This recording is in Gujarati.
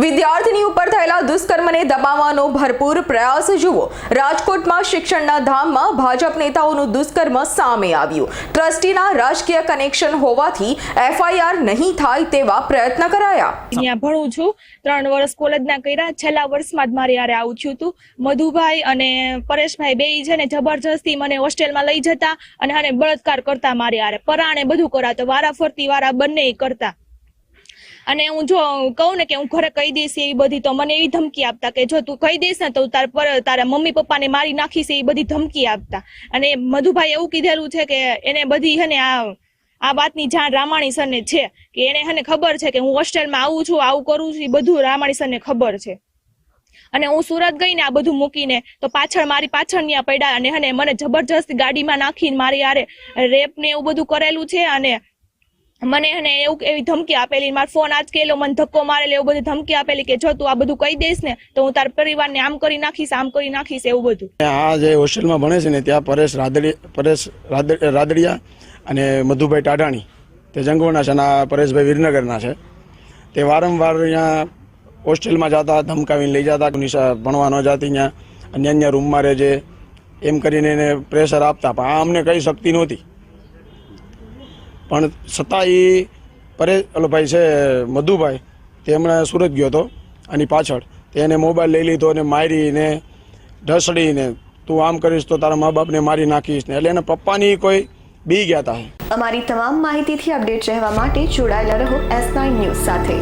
વિદ્યાર્થીની ઉપર થયેલા દુષ્કર્મને દબાવવાનો ભરપૂર પ્રયાસ જુઓ. રાજકોટમાં શિક્ષણના ધામમાં ભાજપ નેતાઓનું દુષ્કર્મ સામે આવ્યું. ટ્રસ્ટીના રાજકીય કનેક્શન હોવાથી એફઆઈઆર નહીં થાય તેવા પ્રયત્ન કરાયા. અહીંયા ભણું છું. ત્રણ વર્ષ કોલેજના કર્યા. છેલ્લા વર્ષમાં જ મારે યારે આવું થયું હતું. મધુભાઈ અને પરેશભાઈ બે છે ને જબરજસ્તી મને હોસ્ટેલમાં લઈ જતા અને આને બળાત્કાર કરતા મારે યારે પરાણે બધું કરાતો. વારા ફરતી વારા બંને કરતા. અને હું જો કહું ને કે હું ઘરે કહી દઈશ એવી બધી, તો મને એવી ધમકી આપતા કે જો તું કહી દઈશ ને, તો તાર પર, તારા મમ્મી પપ્પાને મારી નાખીશ એવી બધી ધમકી આપતા. અને મધુભાઈ એવું કીધેલું છે કે એને બધી હે ને આ આ વાતની જાણ રામાણી સરને છે કે એને હને ખબર છે કે હું હોસ્ટેલમાં આવું છું, આવું કરું છું, એ બધું રામાણી સરને ખબર છે. અને હું સુરત ગઈ ને આ બધું મૂકીને, તો પાછળ મારી પાછળ ત્યાં પડ્યા અને હને મને જબરજસ્ત ગાડીમાં નાખીને મારી આરે રેપ ને એવું બધું કરેલું છે અને મને એને એવું એવી ધમકી આપેલી, મારો ફોન આજ કેલો મને ધક્કો મારેલો એવું બધી ધમકી આપેલી કે જો તું આ બધું કહી દઈશ ને, તો હું તારા પરિવારને આમ કરી નાખીશ, આમ કરી નાખીશ, એવું બધું. આ જે હોસ્ટેલમાં ભણે છે ને, ત્યાં પરેશ રાદડી, પરેશ રાદ- રાદડિયા અને મધુભાઈ ટાઢાણી, તે જંગવના છે અને આ પરેશભાઈ વિરનગરના છે. તે વારંવાર અહીંયા હોસ્ટેલમાં જતા, ધમકાવીને લઈ જતા નિશા ભણવા ન જતી અહીંયા અન્ય અન્ય રૂમમાં રહેજે એમ કરીને એને પ્રેશર આપતા, પણ આ અમને કંઈ શક્તિ નહોતી. પણ છતાં એ પરે, ઓલો ભાઈ છે, મધુભાઈ, તે હમણાં સુરત ગયો હતો, આની પાછળ. તે મોબાઈલ લઈ લીધો અને મારીને, ઢસડીને, તું આમ કરીશ તો તારા મા બાપને મારી નાખીશ ને. એટલે એના પપ્પાની કોઈ બી ગયા હતા અમારી તમામ માહિતીથી અપડેટ રહેવા માટે જોડાયેલા રહો એસ નાઇન ન્યૂઝ સાથે.